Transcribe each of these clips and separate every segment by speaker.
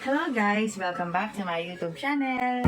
Speaker 1: Hello guys! Welcome back to my YouTube channel!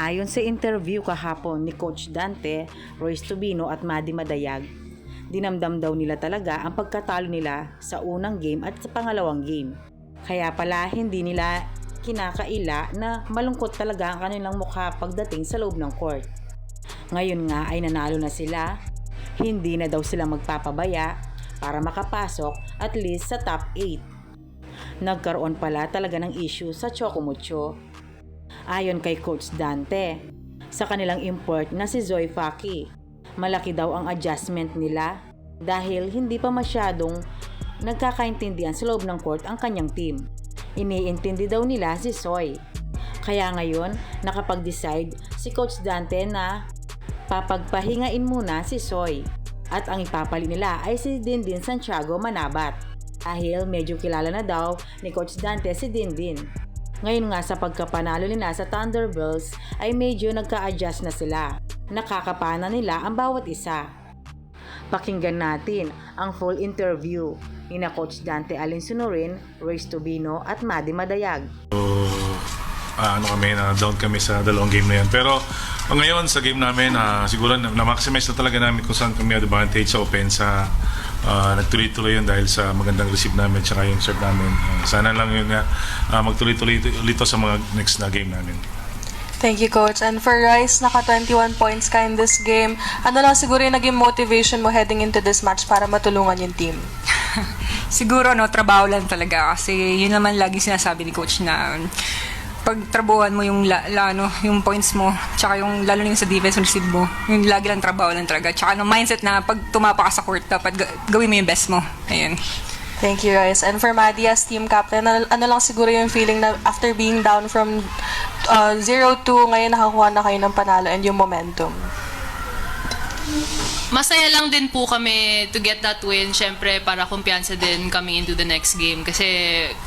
Speaker 1: Ayon sa interview kahapon ni Coach Dante, Royce Tubino at Madi Madayag, dinamdam daw nila talaga ang pagkatalo nila sa unang game at sa pangalawang game. Kaya pala hindi nila kinakaila na malungkot talaga ang kanilang mukha pagdating sa loob ng court. Ngayon nga ay nanalo na sila, hindi na daw sila magpapabaya para makapasok at least sa top 8. Nagkaroon pala talaga ng issue sa Chocomucho. Ayon kay Coach Dante, sa kanilang import na si Zoe Faki, malaki daw ang adjustment nila dahil hindi pa masyadong nagkakaintindihan sa loob ng court ang kanyang team. Iniintindi daw nila si Soy. Kaya ngayon, nakapag-decide si Coach Dante na papagpahingain muna si Soy. At ang ipapalit nila ay si Dindin Santiago Manabat. Dahil medyo kilala na daw ni Coach Dante si Dindin. Ngayon nga sa pagkapanalo nila sa Thunderbirds ay medyo nagka-adjust na sila. Nakakapana nila ang bawat isa. Pakinggan natin ang full interview ni na Coach Dante Alinsunurin, Royce Tubino at Madi Madayag.
Speaker 2: Ah, ano kami, na down kami sa dalawang game na yan. Pero ah, ngayon sa game namin, ah, siguro na- na-maximize na talaga namin kung saan kami advantage sa offense. Uh, nagtuloy-tuloy yun dahil sa magandang receive namin tsaka yung serve namin. Ah, sana lang yun nga ah, magtuloy-tuloy ulit sa mga next na game namin.
Speaker 3: Thank you, Coach. And for Rice, naka 21 points ka in this game. Ano lang siguro yung naging motivation mo heading into this match para matulungan yung team?
Speaker 4: Siguro, no, trabaho lang talaga. Kasi yun naman lagi sinasabi ni coach na pagtrabuhan mo yung, la, la- ano, yung points mo, tsaka yung lalo na yung sa defense receive mo, yung lagi lang trabaho lang talaga. Tsaka no, mindset na pag tumapa ka sa court, dapat ga- gawin mo yung best mo. Ayun.
Speaker 3: Thank you, Rice. And for Maddie as team captain, ano, ano lang siguro yung feeling na after being down from uh, 0-2, ngayon nakakuha na kayo ng panalo and yung momentum?
Speaker 5: Masaya lang din po kami to get that win. Siyempre, para kumpiyansa din coming into the next game. Kasi,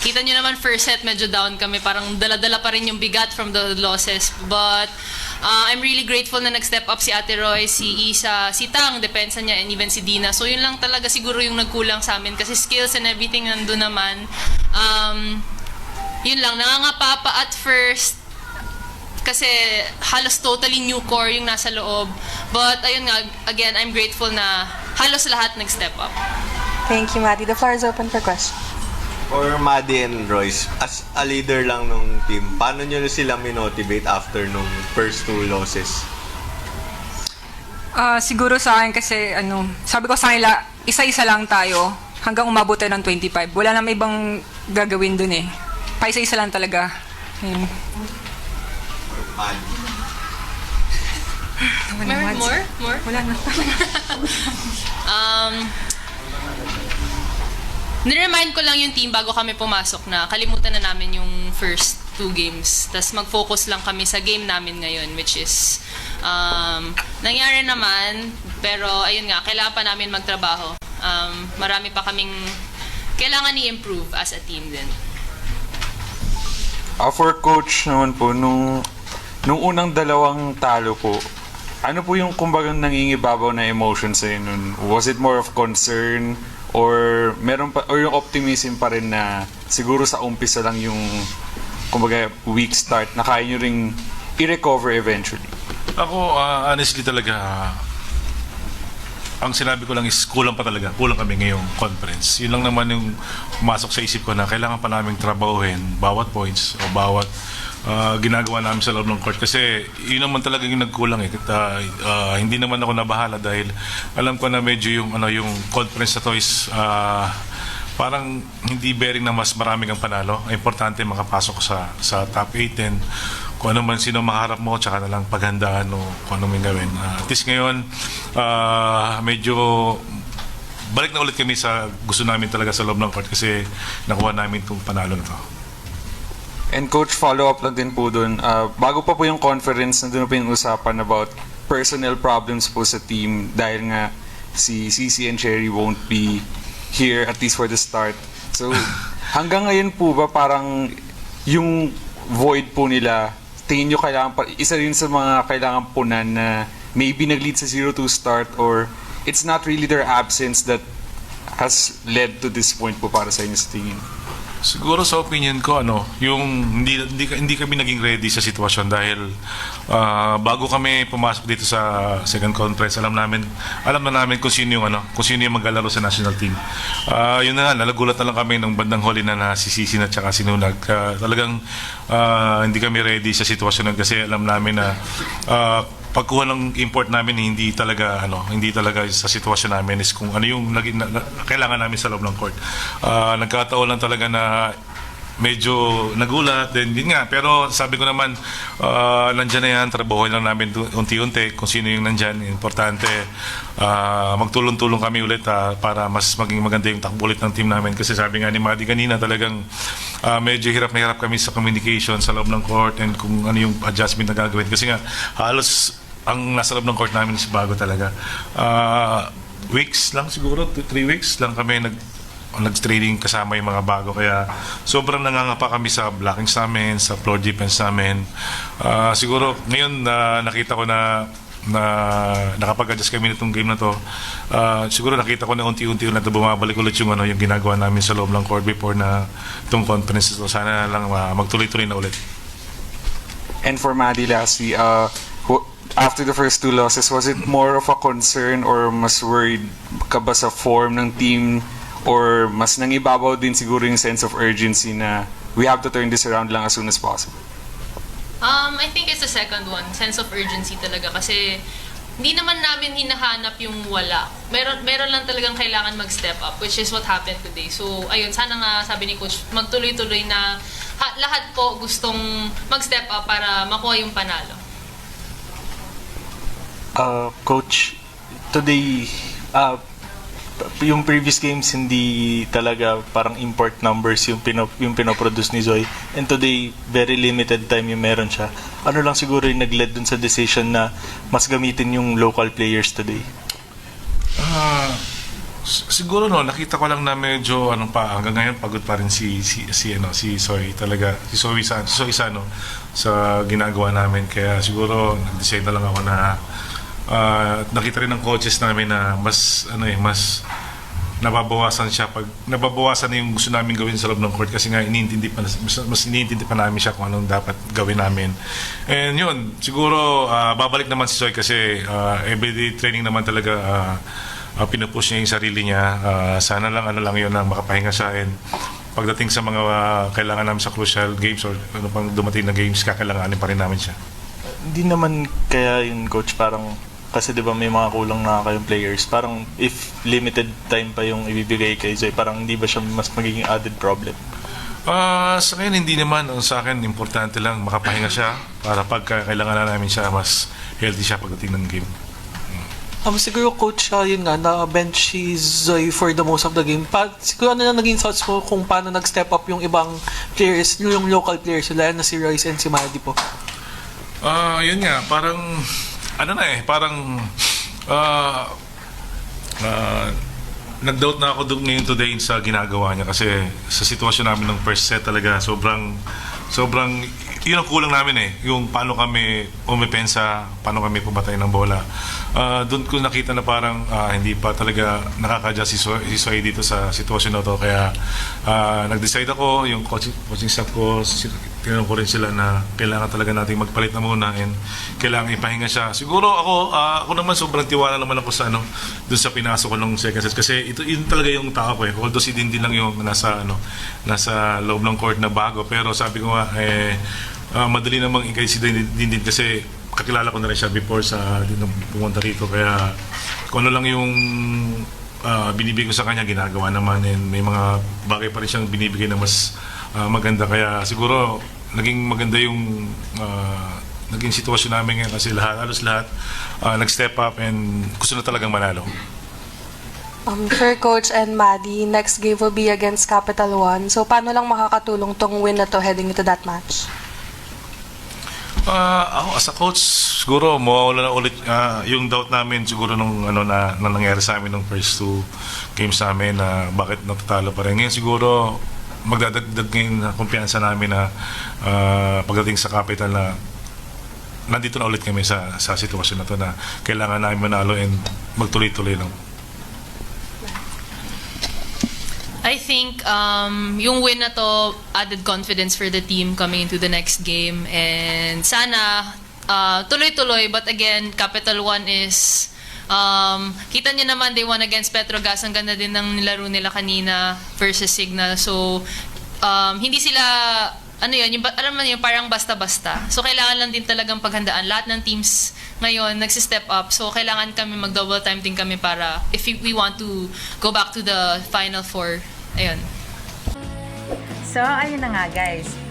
Speaker 5: kita nyo naman, first set, medyo down kami. Parang dala-dala pa rin yung bigat from the losses. But, uh, I'm really grateful na nag-step up si Ate Roy, si Isa, si Tang, depensa niya, and even si Dina. So, yun lang talaga siguro yung nagkulang sa amin. Kasi skills and everything nandun naman. Um, yun lang, nangangapa pa at first kasi halos totally new core yung nasa loob. But ayun nga, again, I'm grateful na halos lahat nag-step up.
Speaker 3: Thank you, Maddie. The floor is open for questions.
Speaker 6: Or Maddie and Royce, as a leader lang nung team, paano nyo sila minotivate after nung first two losses?
Speaker 4: Ah, siguro sa akin kasi, ano, sabi ko sa kanila, isa-isa lang tayo hanggang umabot tayo ng 25. Wala na may ibang gagawin dun eh. Pa-isa-isa lang talaga. Ayun.
Speaker 6: Maddie.
Speaker 5: More? More? More?
Speaker 4: Wala na.
Speaker 5: Um, niremind ko lang yung team bago kami pumasok na kalimutan na namin yung first two games. Tapos mag-focus lang kami sa game namin ngayon, which is, um, nangyari naman, pero ayun nga, kailangan pa namin magtrabaho. Um, marami pa kaming kailangan i-improve as a team din.
Speaker 7: Ah, for coach naman po, nung, nung unang dalawang talo po, ano po yung kumbaga nangingibabaw na emotion sa nun? Was it more of concern or meron pa or yung optimism pa rin na siguro sa umpisa lang yung kumbaga weak start na kaya nyo ring i-recover eventually?
Speaker 2: Ako, ah, honestly talaga, ang sinabi ko lang is kulang pa talaga. Kulang kami ngayong conference. Yun lang naman yung pumasok sa isip ko na kailangan pa naming trabahuhin bawat points o bawat ah, ginagawa namin sa loob ng court. Kasi yun naman talaga yung nagkulang eh. Kita, ah, hindi naman ako nabahala dahil alam ko na medyo yung, ano, yung conference na to is ah, parang hindi bearing na mas marami kang panalo. Importante makapasok sa sa top 8 and kung ano man sino makaharap mo, tsaka na lang paghandaan o kung ano man gawin. Ah, at least ngayon, ah, medyo balik na ulit kami sa gusto namin talaga sa loob ng court kasi nakuha namin itong panalo na to.
Speaker 7: And coach, follow up lang din po dun. Ah, bago pa po yung conference, nandun po yung usapan about personal problems po sa team dahil nga si CC and Cherry won't be here at least for the start. So hanggang ngayon po ba parang yung void po nila tingin nyo kailangan pa, isa rin sa mga kailangan punan na maybe nag-lead sa 0-2 start or it's not really their absence that has led to this point po para sa inyo sa tingin?
Speaker 2: Siguro sa opinion ko ano, yung hindi hindi, hindi kami naging ready sa sitwasyon dahil ah, bago kami pumasok dito sa second conference, alam namin alam na namin kung sino yung ano, kung sino yung maglalaro sa national team. Ah, yun na nga, nalagulat na lang kami nung bandang huli na nasisisi na tsaka sinunag. Ah, talagang ah, hindi kami ready sa sitwasyon kasi alam namin na ah, pagkuha ng import namin hindi talaga ano hindi talaga sa sitwasyon namin is kung ano yung naging na, kailangan namin sa loob ng court. Ah, nagkataon lang talaga na medyo nagulat din yun nga. Pero sabi ko naman ah, nandyan na yan trabaho lang namin unti-unti kung sino yung nandyan. Importante ah, magtulong-tulong kami ulit ah, para mas maging maganda yung takbo ulit ng team namin. Kasi sabi nga ni Madi kanina talagang ah, medyo hirap na hirap kami sa communication sa loob ng court and kung ano yung adjustment na gagawin. Kasi nga halos ang nasa loob ng court namin is bago talaga. Ah, weeks lang siguro two, three weeks lang kami nag nag-training kasama yung mga bago kaya sobrang nangangapa kami sa blockings namin, sa floor defense namin. Ah, siguro ngayon na nakita ko na na nakapag-adjust kami nitong game na to. ah, siguro nakita ko na unti-unti na to bumabalik ulit yung ano yung ginagawa namin sa loob ng court before na itong conference to. Sana lang ah, magtuloy-tuloy na ulit.
Speaker 7: And for Maddie lastly, uh, after the first two losses, was it more of a concern or mas worried ka ba sa form ng team or mas nangibabaw din siguro yung sense of urgency na we have to turn this around lang as soon as possible?
Speaker 5: Um, I think it's the second one, sense of urgency talaga kasi hindi naman namin hinahanap yung wala. Meron meron lang talagang kailangan mag-step up which is what happened today. So ayun, sana nga sabi ni coach magtuloy-tuloy na ha- lahat po gustong mag-step up para makuha yung panalo.
Speaker 8: Uh, coach, today, uh, yung previous games hindi talaga parang import numbers yung pino, yung pinoproduce ni Zoe. And today very limited time yung meron siya. Ano lang siguro yung nag-led dun sa decision na mas gamitin yung local players today?
Speaker 2: S- siguro no, nakita ko lang na medyo ano pa hanggang ngayon pagod pa rin si si si ano si Soy talaga. Si Soy San si Soy Sano sa ginagawa namin. Kaya siguro nag-decide na lang ako na ah, nakita rin ng coaches namin na mas ano eh mas nababawasan siya pag nababawasan na yung gusto namin gawin sa loob ng court kasi nga iniintindi pa mas, mas iniintindi pa namin siya kung anong dapat gawin namin. And yun siguro ah, babalik naman si Soy kasi ah, everyday training naman talaga ah, ah, pinupush niya yung sarili niya. Ah, sana lang ano lang yun na makapahinga siya and pagdating sa mga ah, kailangan namin sa crucial games or ano pang dumating na games kakailanganin pa rin namin siya.
Speaker 8: Hindi naman kaya yun coach parang kasi 'di ba may mga kulang na kayong players parang if limited time pa yung ibibigay kay Zoe parang hindi ba siya mas magiging added problem
Speaker 2: Ah, sa ngayon hindi naman. Ang sa akin, importante lang makapahinga siya para pagka kailangan na namin siya, mas healthy siya pagdating ng game.
Speaker 9: Um, siguro coach, uh, yun nga, na bench si Zoe for the most of the game. Pa, siguro ano na naging thoughts mo kung paano nag-step up yung ibang players, yung local players, sila na si Royce and si Maddy po.
Speaker 2: Ah, yun nga, parang ano na eh, parang ah ah, nag-doubt na ako doon ngayon today sa ginagawa niya kasi sa sitwasyon namin ng first set talaga sobrang sobrang yun ang kulang namin eh. Yung paano kami umipensa paano kami pumatay ng bola. Ah, doon ko nakita na parang ah, hindi pa talaga nakaka-adjust si Soy, dito sa sitwasyon na to. Kaya ah, nag-decide ako yung coaching, coaching staff ko si- tinanong ko rin sila na kailangan talaga nating magpalit na muna and kailangan ipahinga siya. Siguro ako, ah, ako naman sobrang tiwala naman ako sa ano, doon sa pinasok ko nung second set kasi ito yun talaga yung tao ko eh. Although si Dindin lang yung nasa ano, nasa loob ng court na bago pero sabi ko nga eh ah, madali namang ikay si Dindin, kasi kakilala ko na rin siya before sa din pumunta rito kaya kung ano lang yung ah, binibigay ko sa kanya ginagawa naman and may mga bagay pa rin siyang binibigay na mas ah, maganda kaya siguro naging maganda yung ah, naging sitwasyon namin ngayon kasi lahat halos lahat ah, nag-step up and gusto na talagang manalo.
Speaker 3: Um, for Coach and Maddie, next game will be against Capital One. So, paano lang makakatulong tong win na to heading into that match?
Speaker 2: Ah, ako as a coach, siguro mawawala na ulit ah, yung doubt namin siguro nung ano na, na nangyari sa amin nung first two games namin na bakit natatalo pa rin. Ngayon siguro magdadagdag ngayon na kumpiyansa namin na ah, pagdating sa capital na nandito na ulit kami sa sa sitwasyon na to na kailangan namin manalo and magtuloy-tuloy lang.
Speaker 5: I think um, yung win na to added confidence for the team coming into the next game. And sana uh, tuloy-tuloy. But again, Capital One is... Um, kita niyo naman, they won against Petrogas. Ang ganda din ng nilaro nila kanina versus Signal. So, um, hindi sila... Ano yun, yung, alam mo yun, parang basta-basta. So, kailangan lang din talagang paghandaan. Lahat ng teams ngayon nagsi-step up. So, kailangan kami mag-double time din kami para if we want to go back to the Final Four. Ayun.
Speaker 1: So, ayun na nga guys.